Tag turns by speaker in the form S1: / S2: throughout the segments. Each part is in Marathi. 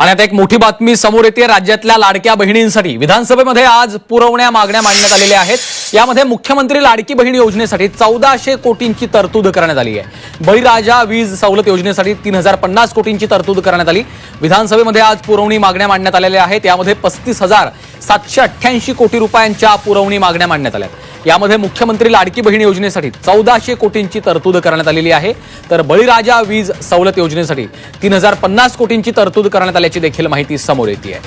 S1: आणि आता एक मोठी बातमी समोर येते राज्यातल्या लाडक्या बहिणींसाठी. विधानसभेमध्ये आज पुरवण्या मागण्या मांडण्यात आलेल्या आहेत. यामध्ये मुख्यमंत्री लाडकी बहीण योजनेसाठी चौदाशे कोटींची तरतूद करण्यात आली आहे. बळीराजा वीज सवलत योजनेसाठी तीन हजार पन्नास कोटींची तरतूद करण्यात आली. विधानसभेमध्ये आज पुरवणी मागण्या मांडण्यात आलेल्या आहेत. यामध्ये पस्तीस हजार सातशे अठ्ठ्याऐंशी कोटी रुपयांच्या पुरवणी मागण्या मांडण्यात आल्या आहेत. यामध्ये मुख्यमंत्री लाडकी बहीण योजनेसाठी चौदाशे कोटींची तरतूद करण्यात आलेली आहे. तर बळीराजा वीज सवलत योजनेसाठी तीन हजार पन्नास कोटींची तरतूद करण्यात आल्याची देखील माहिती समोर येते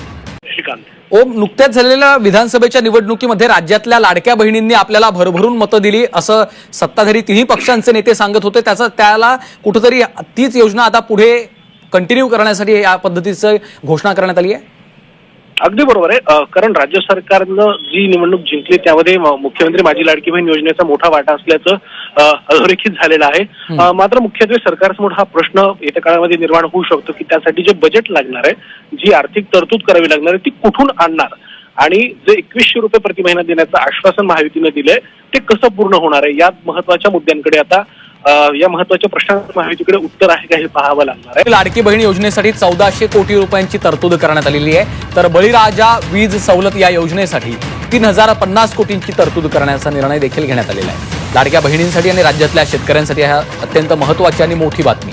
S2: श्रीकांत.
S1: ओम नुकत्याच झालेल्या विधानसभेच्या निवडणुकीमध्ये राज्यातल्या लाडक्या बहिणींनी आपल्याला भरभरून मतं दिली असं सत्ताधारी तिन्ही पक्षांचे नेते सांगत होते. त्याचा त्याला कुठंतरी तीच योजना आता पुढे कंटिन्यू करण्यासाठी या पद्धतीचं घोषणा करण्यात आली आहे.
S2: अगदी बरोबर आहे. कारण राज्य सरकारनं जी निवडणूक जिंकली त्यामध्ये मुख्यमंत्री माझी लाडकी बहीण योजनेचा मोठा वाटा असल्याचं अधोरेखित झालेलं आहे. मात्र मुख्यत्वे सरकारसमोर हा प्रश्न येत्या काळामध्ये निर्माण होऊ शकतो की त्यासाठी जे बजेट लागणार आहे जी आर्थिक तरतूद करावी लागणार आहे ती कुठून आणणार? आणि जे एकवीसशे रुपये प्रति महिना देण्याचं आश्वासन महायुतीनं दिलंय ते कसं पूर्ण होणार आहे? या महत्त्वाच्या मुद्द्यांकडे आता या महत्त्वाच्या प्रश्नांचं महायुतीकडे उत्तर आहे का हे पाहावं लागणार आहे.
S1: लाडकी बहीण योजनेसाठी चौदाशे कोटी रुपयांची तरतूद करण्यात आलेली आहे. तर बळीराजा वीज सवलत या योजनेसाठी तीन हजार पन्नास कोटींची तरतूद करण्याचा निर्णय देखील घेण्यात आलेला आहे. लाडक्या बहिणींसाठी आणि राज्यातल्या शेतकऱ्यांसाठी हा अत्यंत महत्वाची आणि मोठी बातमी.